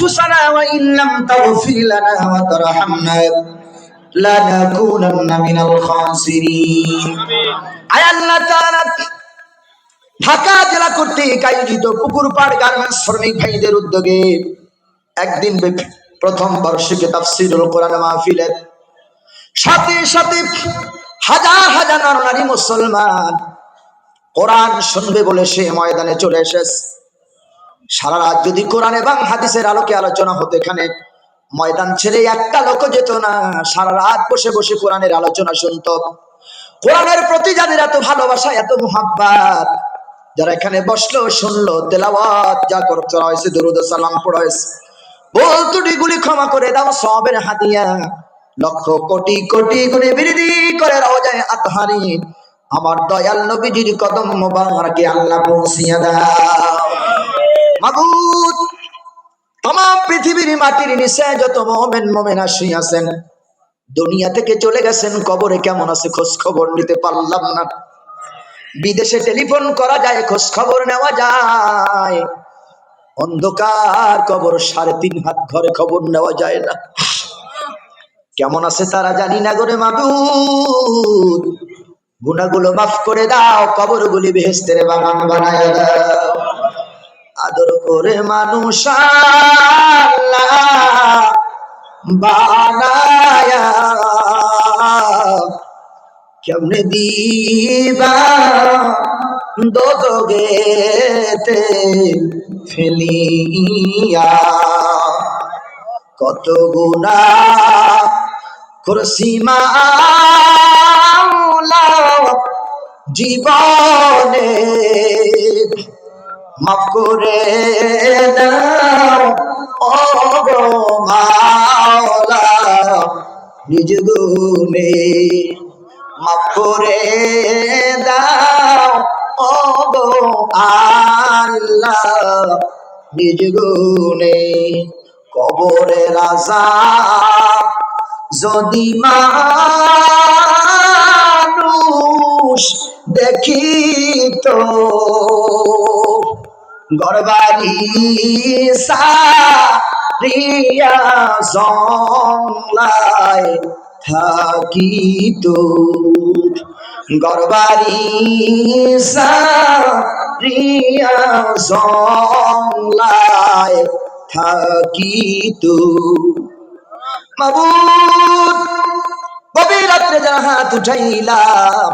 أنفسنا وإن لم تغفر لنا وترحمنا لنكونن من الخاسرين আয় আল্লাহ তাআলা ঢাকা জেলা কর্তৃক আয়োজিত পুকুর পাড় গার্মেন্টস শ্রমিক ভাইদের উদ্যোগে একদিন ব্যাপী প্রথম বার্ষিকী তাফসিরুল কোরআন মাহফিলের সাথে সাথে হাজার হাজার নর নারী মুসলমান কোরআন শুনবে বলে সে ময়দানে চলে এসেছে সারা রাত যদি কোরআন এবং হাদিসের আলোকে আলোচনা হতো এখানে, ময়দান ছেড়ে একটা লোক যেত না। সারা রাত বসে বসে কোরআনের আলোচনা শুনতো। কোরআনের প্রতি যাদের এত ভালোবাসা, এত মুহাব্বাত, যারা এখানে বসল, শুনলো, তেলাওয়াত যা করা হয়েছে, দরুদ সালাম পড়া হয়েছে। ভুল ত্রুটিগুলি ক্ষমা করে দাও, সবের হাতিয়া। লক্ষ কোটি কোটি গুণে বৃদ্ধি করে রওজায় আতহারি আমার দয়াল নবীজির কদম মোবারকে আল্লাহ পৌঁছিয়া দাও। মাবুদ, তমাম পৃথিবীর মাটির নিচে যত মোমেন মোমেন আসিয়াছেন দুনিয়া থেকে চলে গেছেন, কবরে কেমন আছে খোঁজ খবর নিতে পারলাম না। বিদেশে টেলিফোন করা যায়, খোঁজ খবর নেওয়া যায়। অন্ধকার কবর সাড়ে তিন হাত ঘরে খবর নেওয়া যায় না। কেমন আছে তারা জানি না করে মাবুদ। গুনাগুলো মাফ করে দাও, কবরগুলি বেহেস্তের বাগান বানায় দাও। আদর করে মানুষ কেমনে দিবা দোদগেতে ফেলিয়া? কত গুণা করসিমা জীবনে। মাফ করে দাও মাওলা, নিজ গুণে মাফ করে দাও ও গো আল্লাহ, নিজ গুণে কবরে রাজা যদি মানুষ গড়বাড়ি সারিয়া জংলায় থাকিত গড়বাড়ি সারিয়া জংলায় থাকিত মাবুদ, গভীর রাত্রে যারা হাত উঠাইলাম,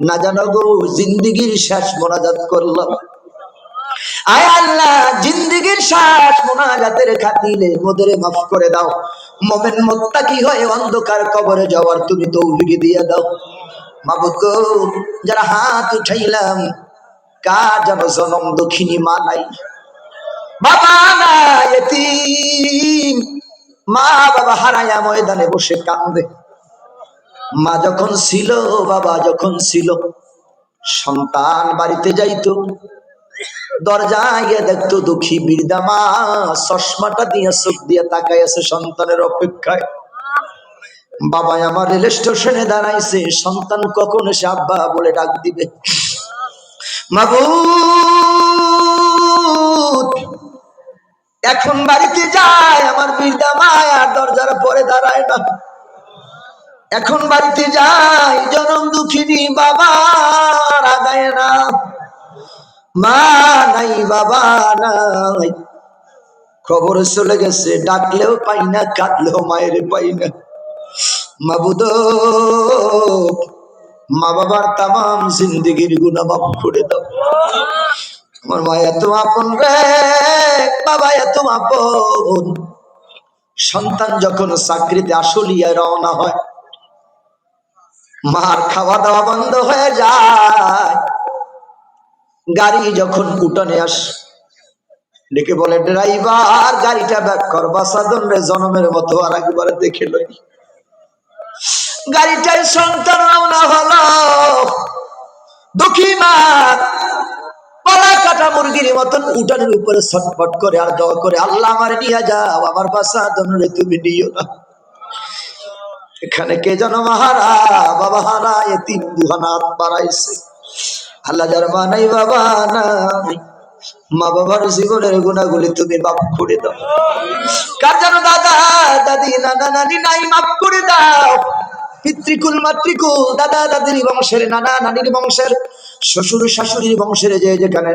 না জানো গো, জিন্দিগির শেষ মোনাজাত করলাম। আয় আল্লাহ, জিন্দিগির শ্বাস মোনাজাতের খাতিলে মোদের মাফ করে দাও। হয়ে, অন্ধকার কবরে যাওয়ার তুমি দিয়ে দাও। যারা হাত উঠাইলাম, কার যেন জনম দক্ষিণী মা নাই? বাবা নাই মা বাবা হারায়া ময়দানে বসে কান্দে। মা যখন ছিল, বাবা যখন ছিল, সন্তান বাড়িতে যাইতো। দরজায় গিয়ে দেখতো দুঃখী বৃদ্ধা মা চশমাটা দিয়ে দিয়ে তাকাই আছে সন্তানের অপেক্ষায়। বাবা আমার রেল স্টেশনে দাঁড়াইছে, সন্তান কখন এসে আব্বা বলে ডাক দিবে? এখন বাড়িতে যায় আমার দরজার পরে দাঁড়ায় না। এখন বাড়িতে যাই জনম দুঃখিনী বাবা না। মা নাই, বাবা নাই। খবর চলে গেছে, ডাকলেও পাই না কাটলেও মায়ের পাই না। মাবুদ মা বাবার তামাম জিন্দিগির গুণা মাফ করে দাও। আমার মা এত আপন রে, বাবা এত আপন। সন্তান যখন চাকরিতে আসলিয়া রওনা হয়, মার খাওয়া দাওয়া বন্ধ হয়ে যায় গাড়ি যখন উঠানে আস, ডেকে বলে, ড্রাইভার, গাড়িটা ব্যাক কর বাসাদন রে, জনমের মতো আর একবারে দেখে লই। গাড়িটাই সন্তান রওনা হলো দুঃখী মা। পলা কাটা মুরগির মতন উঠানের উপরে ছটফট করে আর দোয়া করে, আল্লাহ আমার নিয়ে যাও, আমার বাসা রে, তুমি নিও না। এখানে কে যেন মহারা, বাবা হারা এ তিন দুহানা বাড়াইছে। আল্লাহ যার মা নাই বাবা নাই মা বাবার জীবনের গুণাগুলি তুমি মাফ করে দাও। কার যেন দাদা, দাদি, নানা, নানি নাই, মাফ করে দাও। পিতৃকুল, মাতৃকুল, দাদা, দাদির বংশের, নানা, নানির বংশের, শ্বশুর, শাশুড়ির বংশের যে যেখানে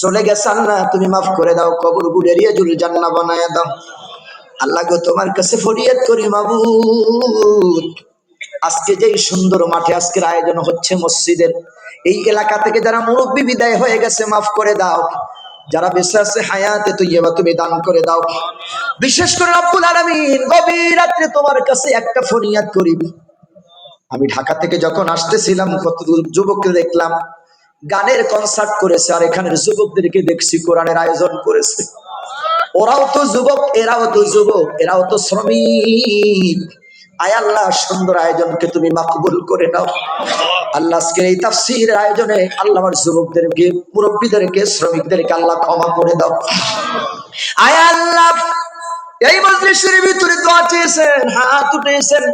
চলে গেছে আল্লাহ, তুমি মাফ করে দাও, কবর গুড়েরিয়ে জুল জান্না বানায় দাও। আল্লাহ গো তোমার কাছে ফরিয়াদ করি মাবুদ। আজকে যেই সুন্দর মাঠে আজকের আয়োজন হচ্ছে মসজিদের, এই এলাকা থেকে যারা মুরব্বী বিদায় হয়ে গেছে, মাফ করে দাও। যারা বেঁচে আছে, হায়াতে তুই এবার তুমি দান করে দাও। বিশেষ করে আব্বুল আলমিন, গভীর রাত্রে তোমার কাছে একটা ফরিয়াদ করি আমি ঢাকা থেকে যখন আসতেছিলাম কত যুবককে দেখলাম, গানের কনসার্ট করেছে, আর এখানের যুবকদেরকে দেখছি, কোরআনের আয়োজন করেছে। ওরাও তো যুবক, এরাও তো যুবক, এরাও তো শ্রমিক। আয় আল্লাহ, সুন্দর আয়োজনকে তুমি মাকবুল করে নাও। আল্লাহ আজকের এই তাফসির আয়োজনে আল্লাহ আমার যুবকদেরকে, মুরব্বীদেরকে, শ্রমিকদেরকে আল্লাহ ক্ষমা করে দাও। আয় আল্লাহ, এই মজলিসের ভিতরে দোয়া চেয়েছেন হাত উঠেছেন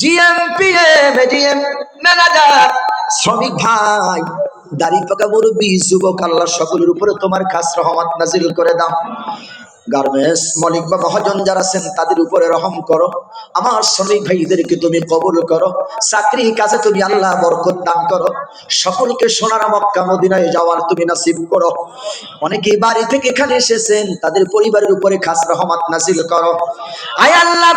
জিএম পিএম জিএম ম্যানেজার শ্রমিক ভাই, দাড়ি পাকা মুরব্বী, যুবক, আল্লাহ সকলের উপরে তোমার খাস রহমত নাজিল করে দাও। গার্মেন্টস, মালিক বা মহাজন যারা আছেন, তাদের উপরে রহম করো। আমার শ্রমিক ভাইদেরকে তুমি কবুল করো। চাকরি কাজে তুমি আল্লাহ বরকত দান করো। সকলকে সোনার মক্কা মদিনায় যাওয়ার তুমি নাসিব করো। অনেকেই বাড়ি থেকে এখানে এসেছেন, তাদের পরিবারের উপরে খাস রহমত নাসিল করো। আয় আল্লাহ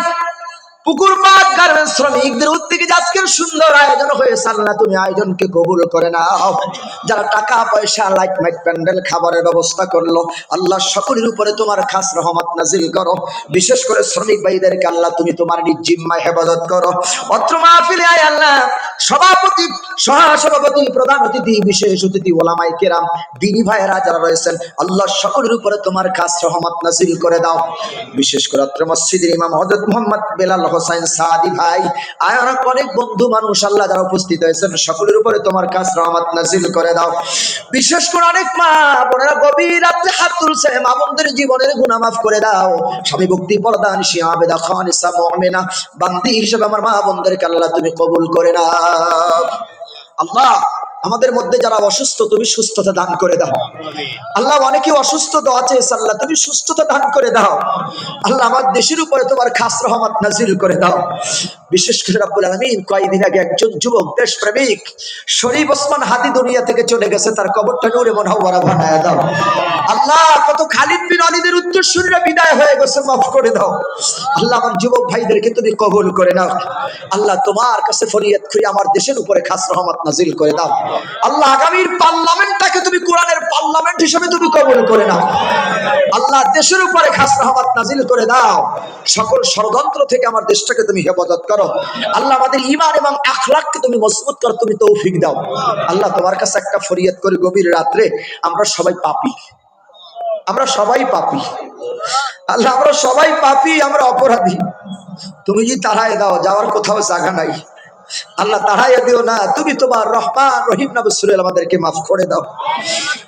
পুকুর পাট গার্মেন্টস শ্রমিকদের উদ্যোগে আজকের সুন্দর আয়োজন হয়েছে, আল্লাহ তুমি আয়োজনকে কবুল করে নাও। যারা টাকা, পয়সা লাইট মাইট প্যান্ডেল খাবারের ব্যবস্থা করল, আল্লাহ সকলের উপরে তোমার খাস রহমত নাজিল করো। বিশেষ করে শ্রমিক ভাইদেরকে আল্লাহ তুমি তোমার নিজ জিম্মায় হেফাজত করো। অত্র মাহফিলে আয় আল্লাহ, সভাপতি, সহসভাপতি, প্রধান অতিথি, বিশেষ অতিথি ওলামাই কেরাম, দিনী ভাইয়েরা যারা রয়েছেন, আল্লাহ সকলের উপরে তোমার খাস রহমত নাজিল করে দাও। বিশেষ করে অত্র মসজিদের ইমাম হজরত মোহাম্মদ বেলাল হোসাইন সাদি ভাই আর অনেক বন্ধু মানুষ আল্লাহ যারা উপস্থিত হয়েছেন, সকলের উপরে তোমার কাজ রহমত নাজিল করে দাও। বিশেষ করে অনেক মা বোনেরা গভীর রাত্রে হাত তুলছে, মা বোনদের জীবনের গুণা মাফ করে দাও। স্বামী ভক্তি প্রদান শিয়া বেদা খান ইসা মহমেনা বান্দি হিসেবে আমার মা বোনদেরকে আল্লাহ তুমি কবুল করে নাও। আল্লাহ আমাদের মধ্যে যারা অসুস্থ, তুমি সুস্থতা দান করে দাও। আল্লাহ অনেকে অসুস্থ তো আছে আল্লাহ, তুমি সুস্থতা দান করে দাও। আল্লাহ, আমার দেশের উপরে তোমার খাস রহমত নাজিল করে দাও। বিশেষ করে রাব্বুল আলমিন কয়েকদিন আগে একজন যুবক দেশ প্রেমিক শরীফ ওসমান হাদি দুনিয়া থেকে চলে গেছে, তার কবরটা নূরে মনোহরা বানায় দাও। অলিদের উত্তরসূরিরা বিদায় হয়ে গেছে, মাফ করে দাও। আল্লাহ আমার যুবক ভাইদেরকে তুমি কবুল করে নাও। আল্লাহ তোমার কাছে ফরিয়াদ করি, আমার দেশের উপরে খাস রহমত নাজিল করে দাও। আল্লাহ আগামীর পার্লামেন্টটাকে তুমি কোরআনের পার্লামেন্ট হিসেবে তুমি কবুল করে নাও। আল্লাহ দেশের উপরে খাস রহমত নাজিল করে দাও। সকল ষড়যন্ত্র থেকে আমার দেশটাকে তুমি হেফাজত করো। আল্লাহ আমাদের ইমান এবং আখলাককে তুমি মজবুত করো তুমি তৌফিক দাও। আল্লাহ তোমার কাছে একটা ফরিয়াদ করি, গভীর রাত্রে আমরা সবাই পাপি। আমরা সবাই পাপি। আল্লাহ, আমরা সবাই পাপি, আমরা অপরাধী। তুমি যদি তাড়াই দাও, যাওয়ার কোথাও জায়গা নাই। আল্লাহ তাড়াইয়া দিও না। তুমি তোমার রহমান, রহিম নাবসুরেল আমাদেরকে মাফ করে দাও।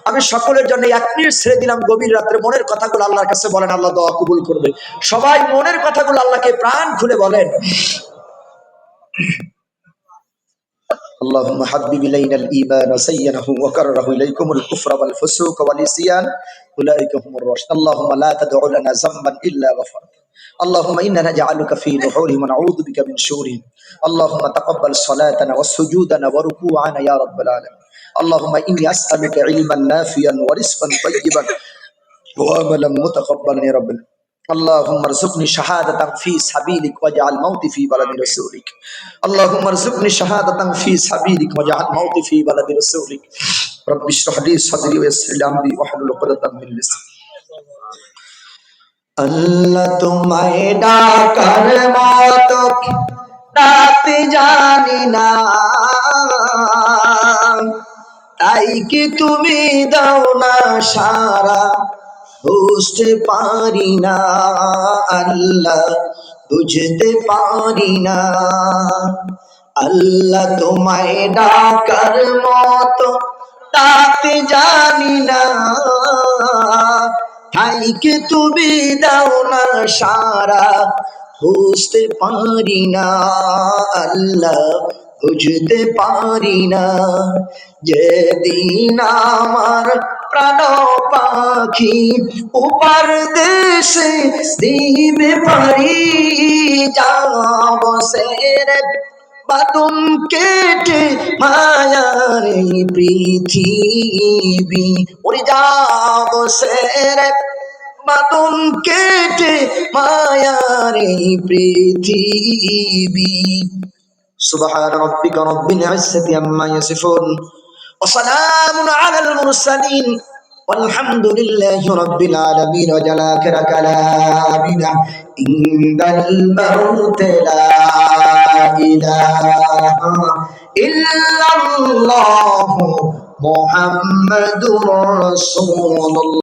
আমি সকলের জন্য এক মিনিট ছেড়ে দিলাম গভীর রাত্রে। মনের কথাগুলো আল্লাহর কাছে বলেন, আল্লাহ দোয়া কবুল করবে। সবাই মনের কথাগুলো আল্লাহকে প্রাণ খুলে বলেন। اللهم حبب إلينا الإيمان وزينه وكرره إليكم الكفر والفسوق والعصيان. أولئك هم الراشدون. اللهم لا تدع لنا ذنبا إلا غفرته. اللهم إنا نجعلك في نحورهم ونعوذ بك من شورهم. اللهم تقبل صلاتنا وسجودنا وركوعنا يا رب العالمين. اللهم إني أسألك علما نافيا ورزقا طيبا وعملا متقبلا يا رب العالمين. اللهم ارزقني شهادة في سبيلك واجعل موتي في بلد رسولك اللهم ارزقني شهادة في سبيلك واجعل موتي في بلد رسولك رب اشرح لي صدري ويسر لي أمري واحلل عقدة من لساني আল্লাহ তোমায় ডাকার মতো ডাকতে জানি না তাই কি তুমি দাও না সারা বুঝতে পারি না, আল্লাহ বুঝতে পারি না। আল্লাহ তোমায় ডাকার মতো তাতে জানি না। ঠাইকে তুমি দাও না সারা, বুঝতে পারি না। আল্লাহ বুঝতে পারি না। যেদিন আমার প্রাণ পাখি উপার দেশে দিবে পারি যাব সেরে বাদম কেটে মায়ার পৃথিবী ওরে যাব সেরে বাদম কেটে মায়ার পৃথিবী। সুবহান রব্বিকা রব্বিল ইজ্জতি আম্মা ইয়াসিফুন। وسلام على المرسلين والحمد لله رب العالمين وجلاك كلامنا عند الموت لا إله إلا الله محمد رسول الله